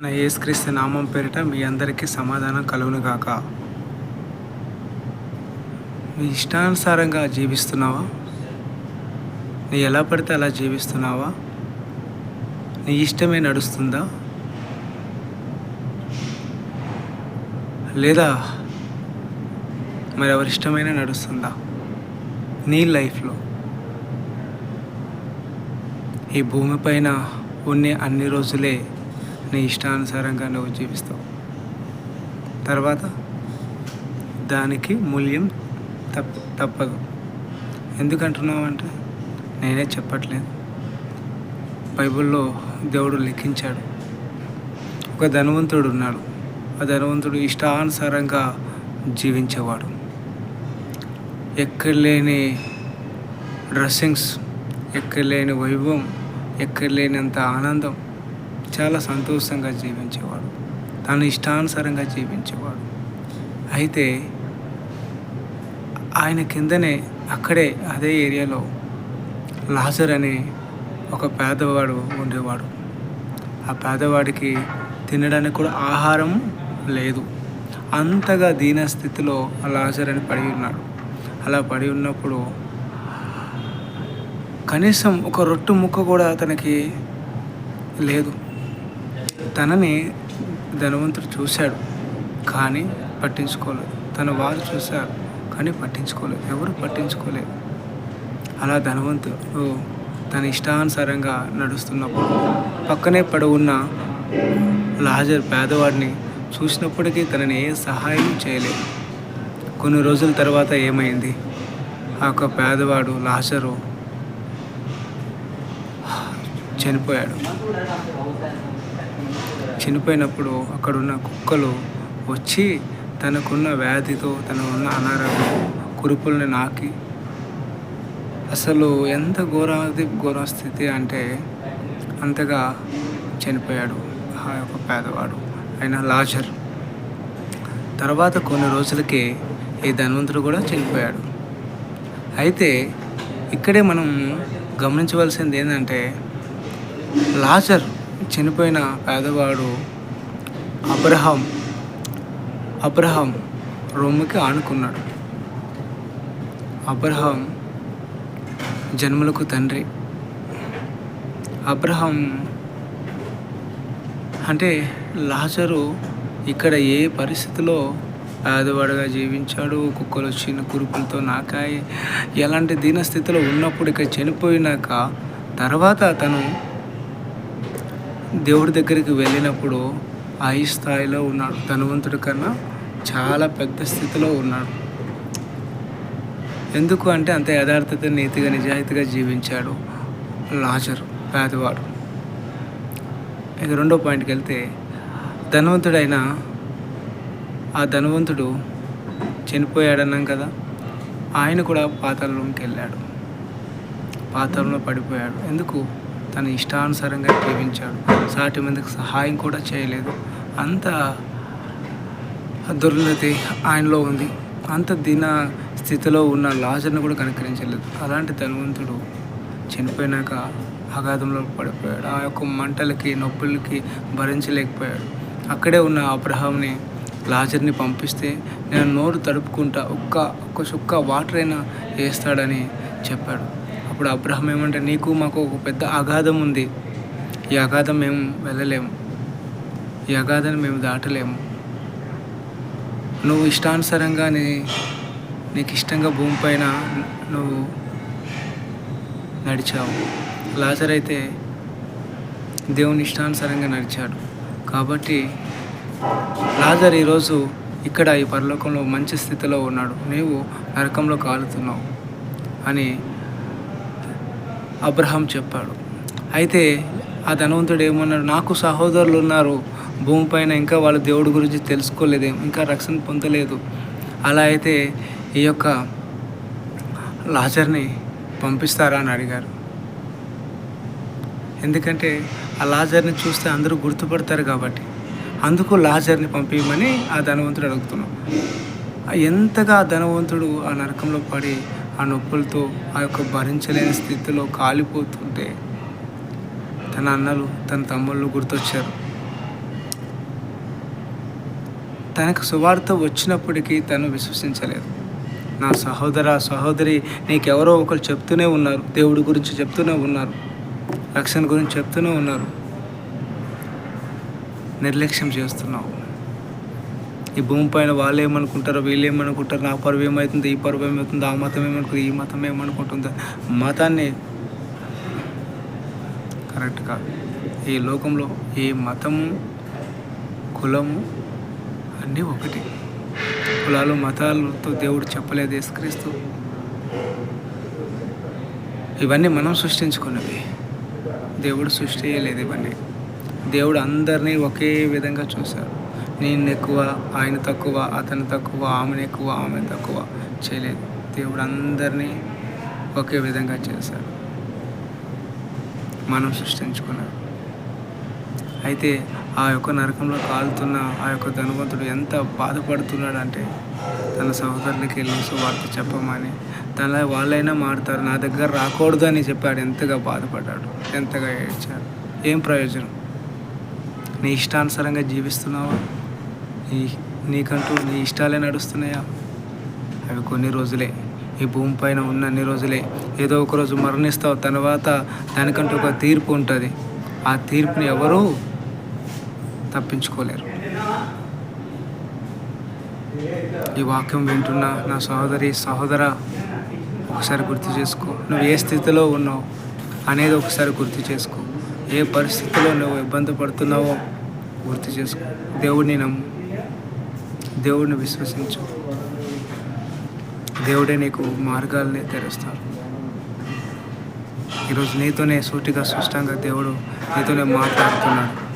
నా యేసుక్రీస్తు నామం పేరిట మీ అందరికీ సమాధానం కలుగును గాక. నీ ఇష్టానుసారంగా జీవిస్తున్నావా? నీ ఎలా పడితే అలా జీవిస్తున్నావా? నీ ఇష్టమే నడుస్తుందా? లేదా మరి ఎవరి ఇష్టమైనా నడుస్తుందా? నీ లైఫ్లో. ఈ భూమిపైన ఉండే అన్ని రోజులే నీ ఇష్టానుసారంగా నువ్వు జీవిస్తావు. తర్వాత దానికి మూల్యం తప్ప తప్పదు. ఎందుకంటున్నావు అంటే నేనే చెప్పట్లేదు. బైబిల్లో దేవుడు లెక్కించాడు ఒక ధనవంతుడు ఉన్నాడు. ఆ ధనవంతుడు ఇష్టానుసారంగా జీవించేవాడు. ఎక్కడ లేని డ్రెస్సింగ్స్ ఎక్కడ లేని వైభవం ఎక్కడ లేనంత ఆనందం చాలా సంతోషంగా జీవించేవాడు. తను ఇష్టానుసారంగా జీవించేవాడు. అయితే ఆయన కిందనే అక్కడే అదే ఏరియాలో లాజర్ అనే ఒక పేదవాడు ఉండేవాడు. ఆ పేదవాడికి తినడానికి కూడా ఆహారం లేదు. అంతగా దీన స్థితిలో ఆ లాజర్ అని పడి ఉన్నాడు. అలా పడి ఉన్నప్పుడు కనీసం ఒక రొట్టు ముక్క కూడా అతనికి లేదు. తనని ధనవంతుడు చూశాడు కానీ పట్టించుకోలేదు. తన వారు చూశారు కానీ పట్టించుకోలేదు. ఎవరు పట్టించుకోలేదు? అలా ధనవంతుడు తన ఇష్టానుసారంగా నడుస్తున్నప్పుడు పక్కనే పడి ఉన్న లాజర్ పేదవాడిని చూసినప్పటికీ తనని ఏ సహాయం చేయలేదు. కొన్ని రోజుల తర్వాత ఏమైంది? ఆ యొక్క పేదవాడు లాజరు చనిపోయాడు. చనిపోయినప్పుడు అక్కడున్న కుక్కలు వచ్చి తనకున్న వ్యాధితో తన ఉన్న అనారోగ్యం కురుపుల్ని నాకి. అసలు ఎంత ఘోరాది ఘోర స్థితి అంటే అంతగా చనిపోయాడు ఆ యొక్క పేదవాడు ఆయన లాజర్. తర్వాత కొన్ని రోజులకి ఈ ధన్వంతుడు కూడా చనిపోయాడు. అయితే ఇక్కడే మనం గమనించవలసింది ఏంటంటే లాజర్ చనిపోయిన పేదవాడు అబ్రహం అబ్రహం రొమ్ముకి ఆనుకున్నాడు. అబ్రహం జన్మలకు తండ్రి. అబ్రహం అంటే లాజరు ఇక్కడ ఏ పరిస్థితిలో పేదవాడుగా జీవించాడు? కుక్కలు వచ్చిన కురుపులతో నాకాయి. ఎలాంటి దీనస్థితిలో ఉన్నప్పుడు ఇక్కడ చనిపోయినాక తర్వాత తను దేవుడి దగ్గరికి వెళ్ళినప్పుడు ఆ స్థాయిలో ఉన్నాడు ధనవంతుడి కన్నా చాలా పెద్ద స్థితిలో ఉన్నాడు. ఎందుకు అంటే అంత యథార్థత నీతిగా నిజాయితీగా జీవించాడు లాజరు పేదవాడు. ఇక రెండో పాయింట్కి వెళ్తే ధనవంతుడైన ఆ ధనవంతుడు చనిపోయాడన్నాం కదా ఆయన కూడా పాతాళంలోకి వెళ్ళాడు. పాతాళంలో పడిపోయాడు. ఎందుకు? తన ఇష్టానుసారంగా జీవించాడు. సాటి మందికి సహాయం కూడా చేయలేదు. అంత దుర్నతి ఆయనలో ఉంది. అంత దీన స్థితిలో ఉన్న లాజర్ను కూడా కనుకరించలేదు. అలాంటి ధనవంతుడు చనిపోయినాక అగాధంలో పడిపోయాడు. ఆ యొక్క మంటలకి నొప్పులకి భరించలేకపోయాడు. అక్కడే ఉన్న అబ్రహాంని లాజర్ని పంపిస్తే నేను నోరు తడుపుకుంటా ఒక్క ఒక్క చుక్క వాటర్ అయినా వేస్తాడని చెప్పాడు. అప్పుడు అబ్రహం ఏమంటే నీకు మాకు ఒక పెద్ద అగాధం ఉంది. ఈ అగాధం మేము వెళ్ళలేము. ఈ అగాధాన్ని మేము దాటలేము. నువ్వు ఇష్టానుసారంగా నీ నీకు ఇష్టంగా భూమిపైన నువ్వు నడిచావు. లాజర్ అయితే దేవుని ఇష్టానుసారంగా నడిచాడు. కాబట్టి లాజర్ ఈరోజు ఇక్కడ ఈ పరలోకంలో మంచి స్థితిలో ఉన్నాడు. నీవు నరకంలో కాలుతున్నావు అని అబ్రహాం చెప్పాడు. అయితే ఆ ధనవంతుడు ఏమన్నాడు నాకు సహోదరులు ఉన్నారు. భూమిపైన ఇంకా వాళ్ళు దేవుడి గురించి తెలుసుకోలేదు. ఇంకా రక్షణ పొందలేదు. అలా అయితే ఈ యొక్క లాజర్ని పంపిస్తారా అని అడిగారు. ఎందుకంటే ఆ లాజర్ని చూస్తే అందరూ గుర్తుపడతారు కాబట్టి. అందుకు లాజర్ని పంపించమని ఆ ధనవంతుడు అడుగుతున్నాం ఎంతగా ఆ ధనవంతుడు ఆ నరకంలో పడి ఆ నొప్పులతో ఆ యొక్క భరించలేని స్థితిలో కాలిపోతుంటే తన అన్నలు తన తమ్ముళ్ళు గుర్తొచ్చారు. తనకు సువార్త వచ్చినప్పటికీ తను విశ్వసించలేదు. నా సహోదర సహోదరి నీకెవరో ఒకరు చెప్తూనే ఉన్నారు. దేవుడి గురించి చెప్తూనే ఉన్నారు. రక్షణ గురించి చెప్తూనే ఉన్నారు. నిర్లక్ష్యం చేస్తున్నావు. ఈ భూమి పైన వాళ్ళు ఏమనుకుంటారో వీళ్ళు ఏమనుకుంటారు నా పరువు ఏమవుతుంది ఈ పరువు ఏమవుతుంది ఆ మతం ఏమనుకుంటుంది ఈ మతం ఏమనుకుంటుంది మతాన్ని కరెక్ట్ కాదు. ఈ లోకంలో ఏ మతము కులము అన్నీ ఒకటి. కులాలు మతాలతో దేవుడు చెప్పలేదు యేసుక్రీస్తు. ఇవన్నీ మనం సృష్టించుకున్నవి. దేవుడు సృష్టి చేయలేదు ఇవన్నీ. దేవుడు అందరినీ ఒకే విధంగా చూశారు నేను ఎక్కువ ఆయన తక్కువ అతను తక్కువ ఆమెను ఎక్కువ ఆమె తక్కువ చేయలేదు. దేవుడు అందరినీ ఒకే విధంగా చేశాడు. మనం సృష్టించుకున్నాడు అయితే ఆ యొక్క నరకంలో కాలుతున్న ఆ యొక్క ధనవంతుడు ఎంత బాధపడుతున్నాడంటే తన సహోదరులకి వెళ్ళి వార్త చెప్పమని తన వాళ్ళైనా మారుతారు నా దగ్గర రాకూడదు అని చెప్పాడు. ఎంతగా బాధపడ్డాడు ఎంతగా ఏడ్చాడు. ఏం ప్రయోజనం? నీ ఇష్టానుసారంగా జీవిస్తున్నావా? నీ నీకంటూ నీ ఇష్టాలే నడుస్తున్నాయా? అవి కొన్ని రోజులే. ఈ భూమి పైన ఉన్న అన్ని రోజులే. ఏదో ఒక రోజు మరణిస్తావు. తర్వాత దానికంటూ ఒక తీర్పు ఉంటుంది. ఆ తీర్పుని ఎవరూ తప్పించుకోలేరు. ఈ వాక్యం వింటున్న నా సహోదరి సహోదర ఒకసారి గుర్తు చేసుకో. నువ్వు ఏ స్థితిలో ఉన్నావు అనేది ఒకసారి గుర్తు చేసుకో. ఏ పరిస్థితిలో నువ్వు ఇబ్బంది పడుతున్నావో గుర్తు చేసుకో. దేవుడిని నమ్ము. దేవుడిని విశ్వసించు. దేవుడే నీకు మార్గాల్ని తెరుస్తాడు. ఈరోజు నీతోనే సూటిగా స్పష్టంగా దేవుడు నీతోనే మాట్లాడుతున్నాడు.